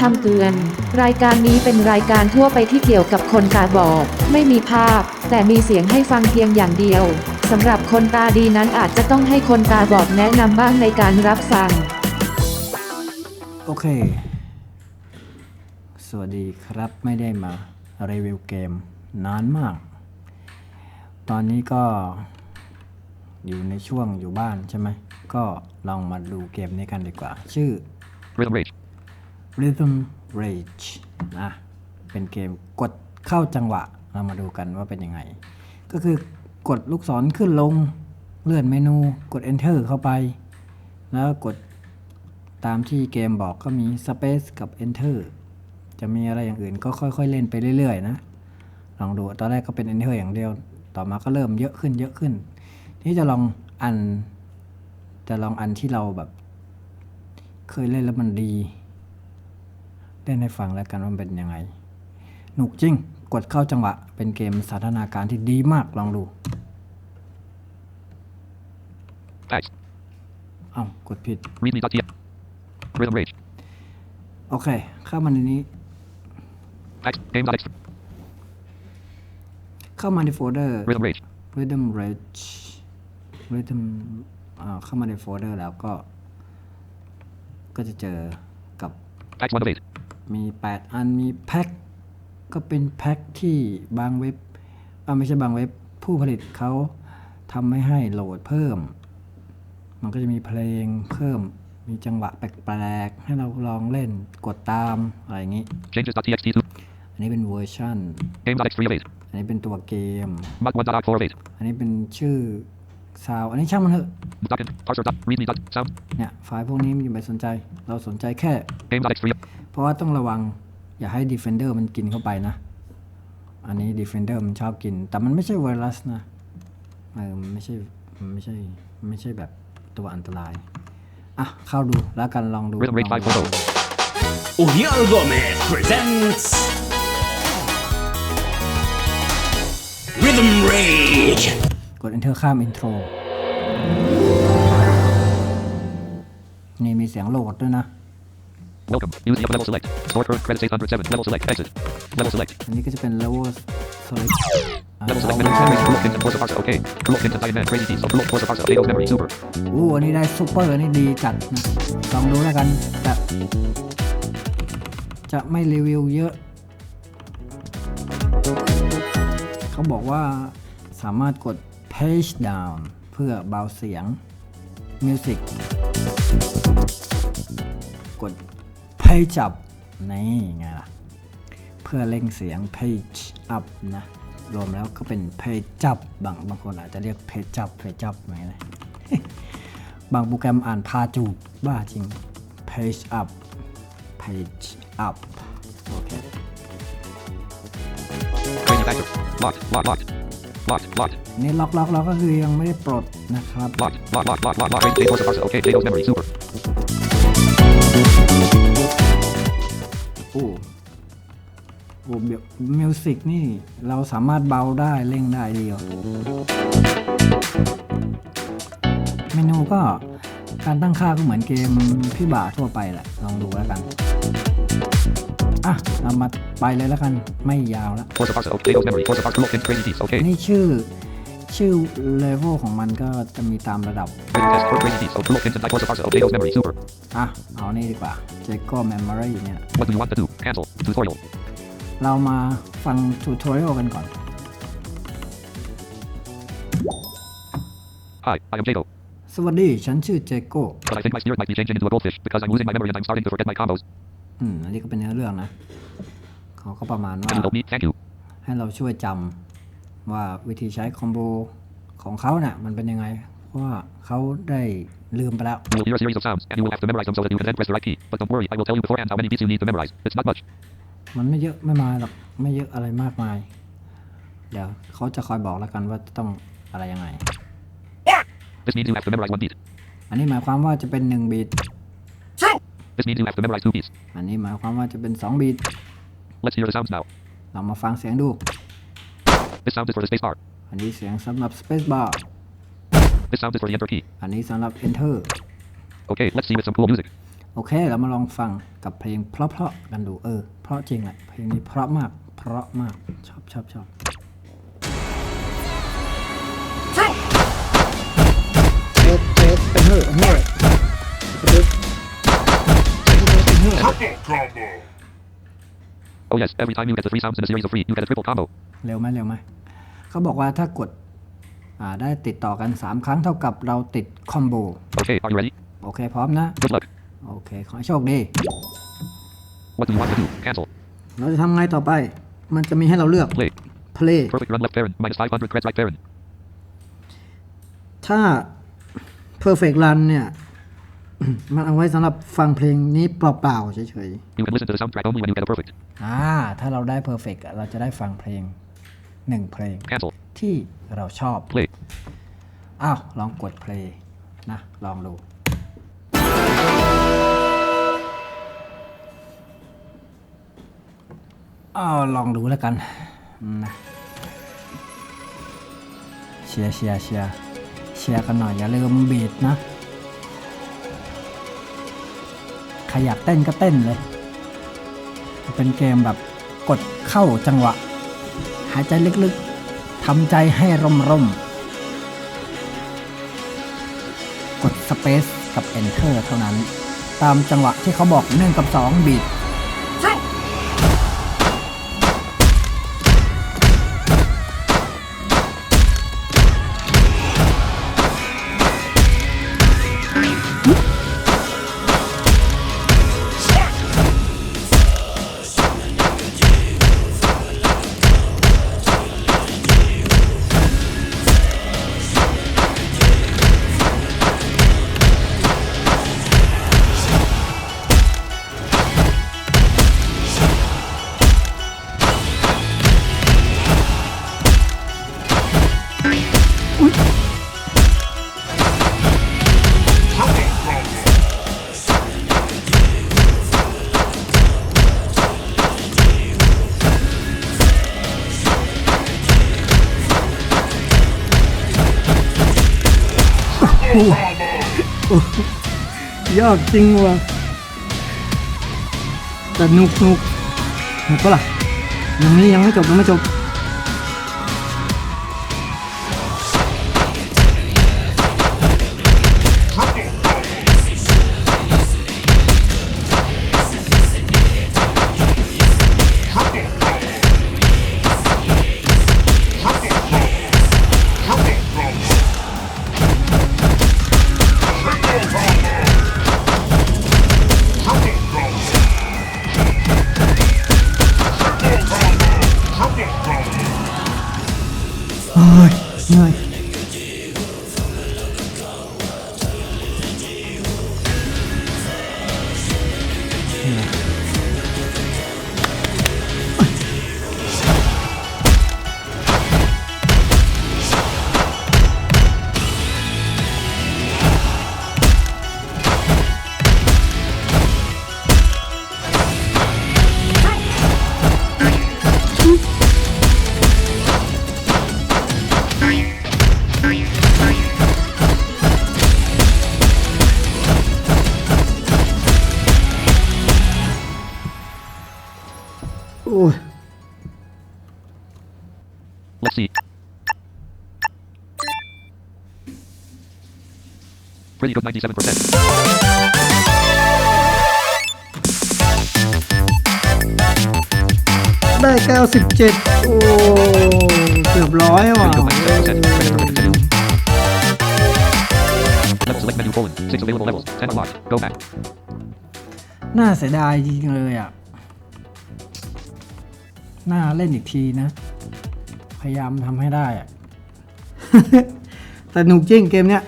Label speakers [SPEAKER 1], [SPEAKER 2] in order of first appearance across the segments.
[SPEAKER 1] คำเตือน รายการนี้เป็นรายการทั่วไปที่เกี่ยวกับคนตาบอด ไม่มีภาพ แต่มีเสียงให้ฟังเพียงอย่างเดียวสำหรับคนตาดีนั้นอาจจะต้องให้คนตาบอดแนะนำบ้างในการรับฟัง
[SPEAKER 2] โอเค สวัสดีครับไม่ได้มารีวิวเกมนานมาก ตอนนี้ก็อยู่ในช่วงอยู่บ้านใช่ไหม ก็ลองมาดูเกมนี้กันดีกว่า ชื่อ
[SPEAKER 3] Rhythm Rage.
[SPEAKER 2] Rhythm Rage นะเป็นเกมกดเข้าจังหวะเรามาดูกันว่าเป็นยังไง ก็คือกดลูกศรขึ้นลงเลื่อนเมนูกด Enter เข้าไป แล้วกดตามที่เกมบอกก็มี Space กับ Enter จะมีอะไรอย่างอื่นก็ค่อยๆเล่นไปเรื่อยๆนะ ลองดูตอนแรกก็เป็น Enter อย่างเดียว ต่อมาก็เริ่มเยอะขึ้นเยอะขึ้น ที่จะลองอันจะลองอันที่เราแบบ เคยเล่นแล้วมันดี เล่นให้ฟังแล้วกันว่ามันเป็นยังไง หนุกจริง กดเข้าจังหวะ เป็นเกมสถานการณ์ที่ดีมากลองดู
[SPEAKER 3] Tags.
[SPEAKER 2] เอ้ากดผิด
[SPEAKER 3] Readme.tf. Rhythm Rage.
[SPEAKER 2] โอเค เข้ามาในนี้
[SPEAKER 3] Tags. Game.exe.
[SPEAKER 2] เข้ามาในโฟลเดอร์
[SPEAKER 3] Rhythm Rage.
[SPEAKER 2] Rhythm Rage Rhythm อ่าเข้ามาในโฟลเดอร์แล้วก็ ก็จะเจอกับ
[SPEAKER 3] Tags 1 of 8.
[SPEAKER 2] มี 8 อันมีแพ็คก็เป็นแพ็คที่บางเว็บอ่าไม่ใช่บางเว็บผู้ผลิตเขาทำไม่ให้โหลดเพิ่ม มันก็จะมีเพลงเพิ่มมีจังหวะแปลกๆ ให้เราลองเล่นกดตาม อะไรอย่างนี้
[SPEAKER 3] Changes.txt to.
[SPEAKER 2] อันนี้เป็นเวอร์ชัน
[SPEAKER 3] Game.exe 3 of 8.
[SPEAKER 2] อันนี้เป็นตัวเกม
[SPEAKER 3] Mod 1.org 4 of 8.
[SPEAKER 2] อันนี้เป็นชื่อ ซาวอันนี้ช่างมันเถอะ
[SPEAKER 3] Document. Parser. dot Readme. dot Sound.
[SPEAKER 2] เนี่ยไฟล์พวกนี้มันอย่าไปสนใจ เราสนใจแค่
[SPEAKER 3] Game.exe 3 of
[SPEAKER 2] เพราะว่าต้องระวังอย่าให้ Defender มันกินเข้าไปนะ อันนี้ Defender มันชอบกิน แต่มันไม่ใช่ไวรัสนะเออมันไม่ใช่มันไม่ใช่มันไม่ใช่แบบตัวอันตราย อะ เข้าดูแล้วกันลองดู
[SPEAKER 3] Rhythm Rage
[SPEAKER 2] ลองดู
[SPEAKER 3] 5.0.
[SPEAKER 4] Uriel Gomez presents Rhythm Rage.
[SPEAKER 2] กด Enter ข้าม Intro นี่มีเสียงโหลดด้วยนะ
[SPEAKER 3] Welcome. Use the up level select. Store current credits 807. Level select. Exit. Level select.
[SPEAKER 2] อันนี้ก็จะเป็น level select อะ
[SPEAKER 3] Level select. Memory. Memory. Look into Forza Parser. Okay. Look into Diamond. Crazy Teeth. Look Forza Parser. Dato's memory. Super.
[SPEAKER 2] อู้อันนี้ได้ซูเปอร์อันนี้ดีจัดนะลองดูแล้วกันจะจะไม่รีวิวเยอะ เขาบอกว่าสามารถกด page down เพื่อเบาเสียง music กด page up นี่ไงล่ะ เพื่อเร่งเสียง page up นะ รวมแล้วก็เป็น page up บางบางคนอาจจะเรียก page up page up ไหมนะบางโปรแกรมอ่านพาจูบบ้าจริง page up page up โอเค
[SPEAKER 3] Manufacturer. Locked. Locked. Locked. Locked. Locked.
[SPEAKER 2] นี่ล็อกล็อกล็อกก็คือยังไม่ได้ปลดนะครับ
[SPEAKER 3] Locked. Locked. Locked. Locked. Locked. Locked. Date Forza Parser. Okay. Dato's memory. Super.
[SPEAKER 2] โอ้โอ้มิวสิกนี่เราสามารถเบาได้เร่งได้ดีอะเมนูก็การตั้งค่าก็เหมือนเกมพี่บ่าทั่วไปแหละ ลองดูแล้วกัน อะเรามาไปเลยแล้วกันไม่ยาวแล้ว
[SPEAKER 3] Forza Parser. Okay. Dato's memory. Forza Parser. Look into Crazy Teeth. Okay.
[SPEAKER 2] นี่ชื่อชื่อเลเวลของมันก็จะมีตามระดับ
[SPEAKER 3] Rhythm test for Crazy Teeth. So look into Forza Parser. Okay. Dato's memory. Super.
[SPEAKER 2] อะ เอานี่ดีกว่า j a c o Memory เนี่ย
[SPEAKER 3] What do you want to do? Cancel. Tutorial.
[SPEAKER 2] เรามาฟังทูทอเรียลกันก่อน
[SPEAKER 3] Hi. I am Jato.
[SPEAKER 2] สวัสดี ฉันชื่อเจโก้
[SPEAKER 3] But I think my spirit might be changing into a goldfish because I'm losing my memory and I'm starting to forget my combos.
[SPEAKER 2] อืมอันนี้ก็เป็นเนื้อเรื่องนะเขาก็ประมาณว่า
[SPEAKER 3] Can you help me? Thank you.
[SPEAKER 2] ให้เราช่วยจำว่าวิธีใช้คอมโบของเขาเนี่ยมันเป็นยังไง เพราะว่าเขาได้ลืมไปแล้ว
[SPEAKER 3] You will hear a series of sounds, and you will have to memorize them so that you can then press the right key. But don't worry, I will tell you beforehand how many beats you need to memorize. It's not much.
[SPEAKER 2] มันไม่เยอะไม่มาหรอกไม่เยอะอะไรมากมาย เดี๋ยวเขาจะคอยบอกแล้วกันว่าจะต้องอะไรยังไง
[SPEAKER 3] This means you have to memorize one beat.
[SPEAKER 2] อันนี้หมายความว่าจะเป็น1บีท
[SPEAKER 3] This means you have to memorize two beats.
[SPEAKER 2] อันนี้หมายความว่าจะเป็น2บีท
[SPEAKER 3] Let's hear the sounds now.
[SPEAKER 2] เรามาฟังเสียงดู
[SPEAKER 3] This sound is for the space bar.
[SPEAKER 2] อันนี้เสียงสำหรับ Space Bar
[SPEAKER 3] This sound is for the enter key.
[SPEAKER 2] อันนี้สำหรับ Enter
[SPEAKER 3] Okay, let's see with some cool music.
[SPEAKER 2] โโอเค เรามาลองฟังกับเพลงเพราะๆกันดู เออ เพราะจริงแหละ เพลงนี้เพราะมาก เพราะมาก ชอบชอบชอบเทสเทสเป็นเฮ้อ
[SPEAKER 3] Oh yes, every time you get the three sounds in a series of three, you get a triple combo.
[SPEAKER 2] เร็วไหมเร็วไหมเขาบอกว่าถ้ากดอ่าได้ติดต่อกัน 3 ครั้งเท่ากับเราติดคอมโบ
[SPEAKER 3] Okay, are you ready?
[SPEAKER 2] โอเค พร้อมนะ
[SPEAKER 3] Good luck.
[SPEAKER 2] โอเค ขอให้โชคดี
[SPEAKER 3] What do you want to do? Cancel.
[SPEAKER 2] เราจะทำไงต่อไป มันจะมีให้เราเลือก
[SPEAKER 3] Play.
[SPEAKER 2] play
[SPEAKER 3] Perfect run left Baron. Minus 500 creds right Baron.
[SPEAKER 2] ถ้า perfect run เนี่ย มันเอาไว้สำหรับฟังเพลงนี้เปล่าๆเฉย
[SPEAKER 3] You can listen to the soundtrack only when you get a perfect.
[SPEAKER 2] ๆ อ่า ถ้าเราได้ perfect อะเราจะได้ฟังเพลงหนึ่งเพลง
[SPEAKER 3] Cancel.
[SPEAKER 2] ที่เราชอบ
[SPEAKER 3] Play.
[SPEAKER 2] อ้าว ลองกด play นะ ลองดู อ้าว ลองดูแล้วกันนะเชียร์เชียร์เชียร์เชียร์กันหน่อย อย่าลืมบีดนะ ใครอยากเต้นก็เต้นเลย เป็นเกมแบบกดเข้าจังหวะ หายใจลึกๆทำใจให้ร่มๆ กด Space กับ Enter เท่านั้น ตามจังหวะที่เขาบอก1กับ 2 บีท ยากจริงว่ะแต่นุกนุกนุกก็ล่ะยังนี้ยังไม่จบยังไม่จบ
[SPEAKER 3] Pretty good 97%.
[SPEAKER 2] ได้เก้าสิบเจ็ดโอ้ เกือบร้อยว่ะ
[SPEAKER 3] Pretty good 97%. Ready for continue. Level select menu colon. Six available levels. Ten unlocked. Go back.
[SPEAKER 2] น่าเสียดายจริงๆเลยอะ น่าเล่นอีกทีนะ พยายามทำให้ได้อะแต่หนุกจริงเกมเนี้ย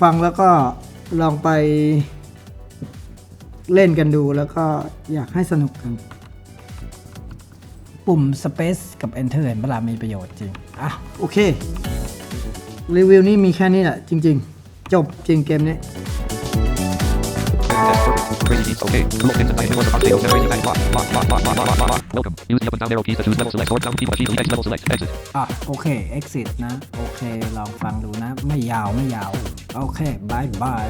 [SPEAKER 2] ฟังแล้วก็ลองไปเล่นกันดูแล้วก็อยากให้สนุกกัน ปุ่ม Space กับ Enter เห็นเวลามีประโยชน์จริง อะ โอเค รีวิวนี้มีแค่นี้แหละจริง ๆ จบจริงเกมนี้
[SPEAKER 3] Crazy. Okay. Locked into time. Everyone's on table. Generating time. Lock, lock, lock, lock, lock, lock, lock. Welcome. Use the up and down arrow keys to choose level select. Or down key to level select. Exit.
[SPEAKER 2] อะโอเค exit นะ โอเค ลองฟังดูนะ ไม่ยาวไม่ยาว โอเคบายบาย